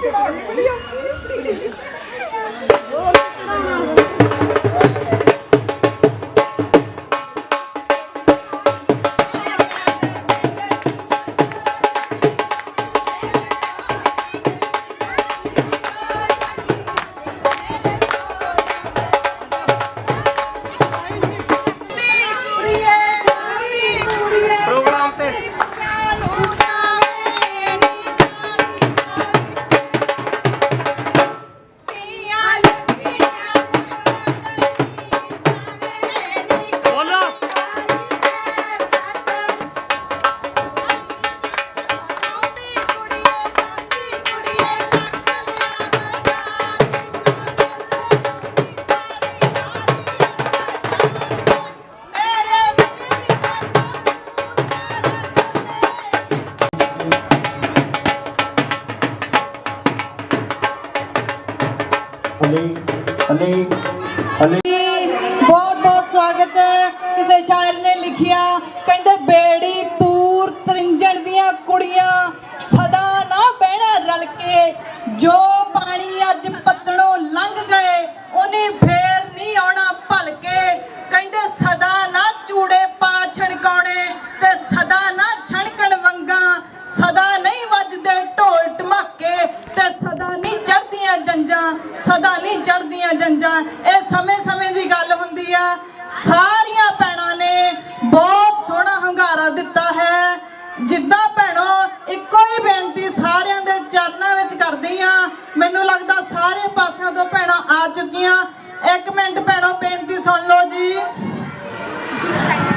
这把我赢不了 ਹਲੇ ਹਲੇ ਬਹੁਤ ਬਹੁਤ ਸਵਾਗਤ ਹੈ। ਕਿਸੇ ਸ਼ਾਇਰ ਨੇ ਲਿਖਿਆ ਪਾਸਿਆਂ ਤੋਂ ਭੈਣਾਂ ਆ ਚੁੱਕੀਆਂ। ਇੱਕ ਮਿੰਟ ਭੈਣੋ, ਬੇਨਤੀ ਸੁਣ ਲਓ ਜੀ।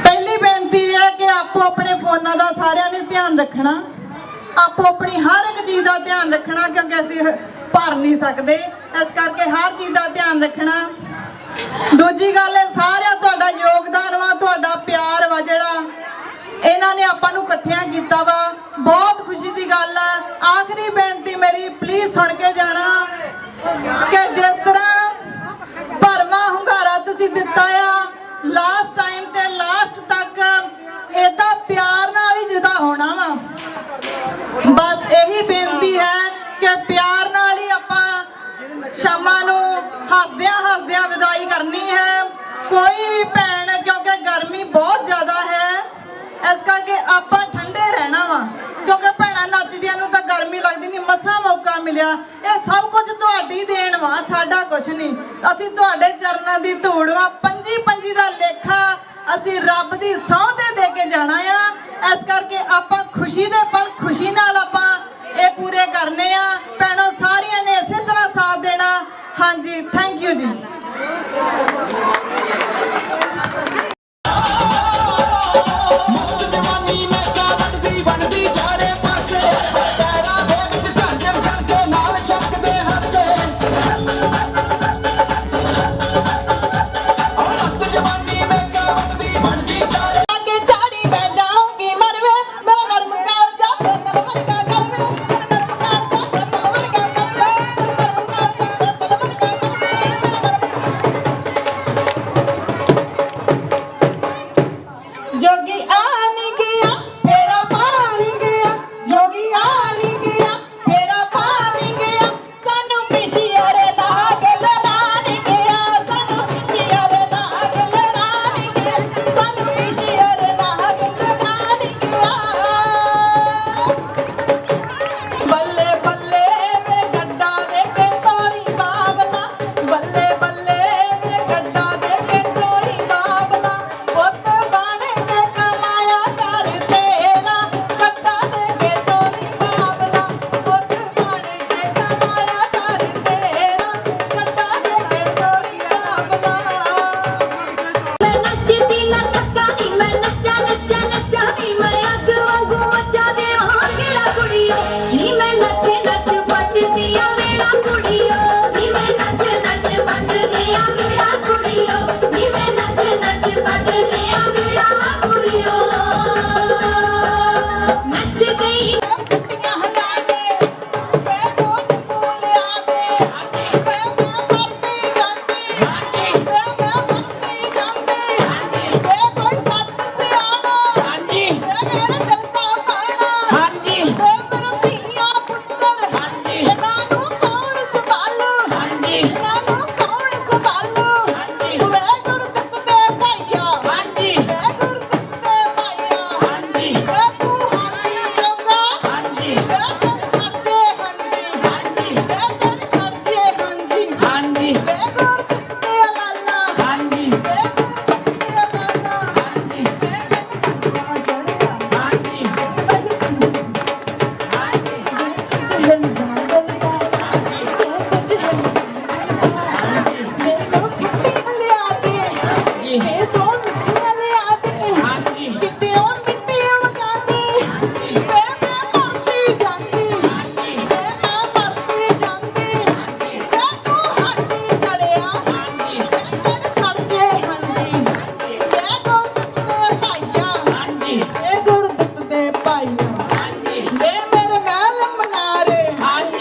ਪਹਿਲੀ ਬੇਨਤੀ ਹੈ ਕਿ ਆਪੋ ਆਪਣੇ ਫੋਨਾਂ ਦਾ ਸਾਰਿਆਂ ਨੇ ਧਿਆਨ ਰੱਖਣਾ। ਆਪੋ ਆਪਣੀ ਹਰ ਇੱਕ ਚੀਜ਼ ਦਾ ਧਿਆਨ ਰੱਖਣਾ, ਕਿਉਂਕਿ ਅਸੀਂ ਭਰ ਨਹੀਂ ਸਕਦੇ। ਇਸ ਕਰਕੇ ਹਰ ਚੀਜ਼ ਦਾ ਧਿਆਨ ਰੱਖਣਾ। ਦੂਜੀ ਗੱਲ ਹੈ, ਸਾਰਿਆਂ ਤੁਹਾਡਾ ਯੋਗਦਾਨ ਵਾ, ਤੁਹਾਡਾ ਪਿਆਰ ਵਾ ਜਿਹੜਾ ਇਹਨਾਂ ਨੇ ਆਪਾਂ ਨੂੰ ਇਕੱਠਿਆਂ ਕੀਤਾ ਵਾ। ਬਹੁਤ ਖੁਸ਼ੀ ਦੀ ਗੱਲ ਹੈ ਆਖਰੀ ਬੇਨਤੀ ਮੇਰੀ ਪਲੀਜ਼ ਸੁਣ ਕੇ ਜਾਣਾ। ਕਿ ਜਿਸ ਤਰ੍ਹਾਂ ਭਰਮਾ ਹੁੰਗਾਰਾ ਤੁਸੀਂ ਦਿੱਤਾ ਆ ਲਾਸਟ ਟਾਈਮ ਤੇ ਵਾ, ਸਾਡਾ ਕੁਛ ਨਹੀਂ। ਅਸੀਂ ਤੁਹਾਡੇ ਚਰਨਾਂ ਦੀ ਧੂੜ ਵਾ ਪੰਜੀ ਪੰਜੀ ਦਾ ਲੇਖਾ ਅਸੀਂ ਰੱਬ ਦੀ ਸਹੁੰ ਤੇ ਦੇ ਕੇ ਜਾਣਾ ਆ। ਇਸ ਕਰਕੇ ਆਪਾਂ ਖੁਸ਼ੀ ਦੇ ਪਲ ਖੁਸ਼ੀ ਨਾਲ ਆਪਾਂ ਇਹ ਪੂਰੇ ਕਰਨੇ ਆ। ਭੈਣੋ, ਸਾਰੀਆਂ ਨੇ ਇਸੇ ਤਰ੍ਹਾਂ ਸਾਥ ਦੇਣਾ। ਹਾਂਜੀ ਥੈਂਕ ਯੂ ਜੀ।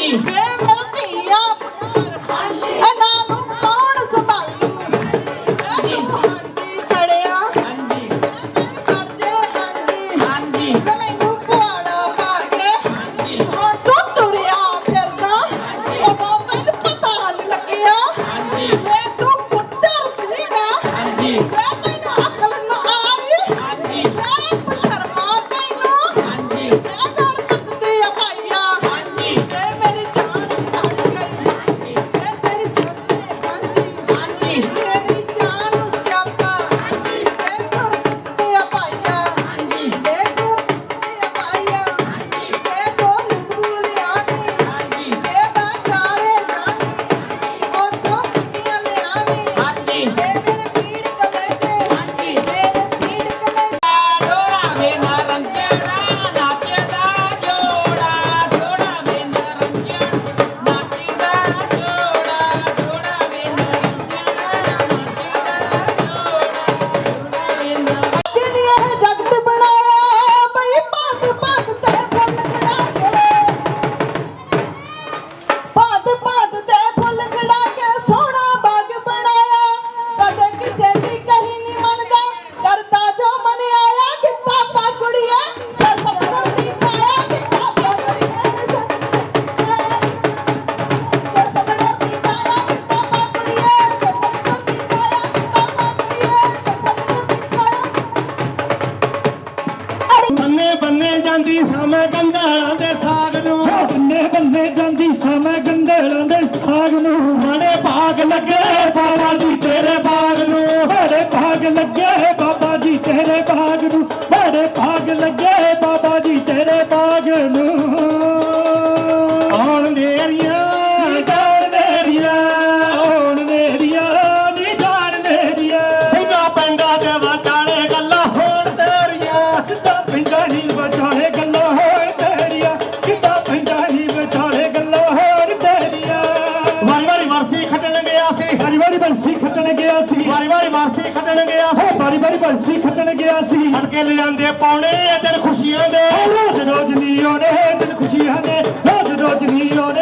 Hey! ਨੂੰ ਬੜੇ ਭਾਗ ਲੱਗੇ ਬਾਬਾ ਜੀ ਤੇਰੇ ਬਾਗ ਨੂੰ। ਬੜੇ ਭਾਗ ਲੱਗਿਆ ਹੈ ਬਾਬਾ ਜੀ ਤੇਰੇ ਬਾਗ ਨੂੰ। ਬੜੇ ਭਾਗ ਲੱਗਿਆ ਗਿਆ ਸੀ। ਬਾਰੀ ਬਾਰੀ ਬਰਸੀ ਖੱਟਣ ਗਿਆ ਸੀ। ਫੜ ਕੇ ਲਿਆਂਦੇ ਪਾਉਣੇ ਇਹ ਦਿਨ ਖੁਸ਼ੀਆਂ ਦੇ। ਰੋਜ਼ ਰੋਜ਼ ਨੀ ਆਉਣੇ ਇਹ ਦਿਨ ਖੁਸ਼ੀਆਂ ਦੇ ਰੋਜ਼ ਰੋਜ਼ ਨੀ। ਆਉਣੇ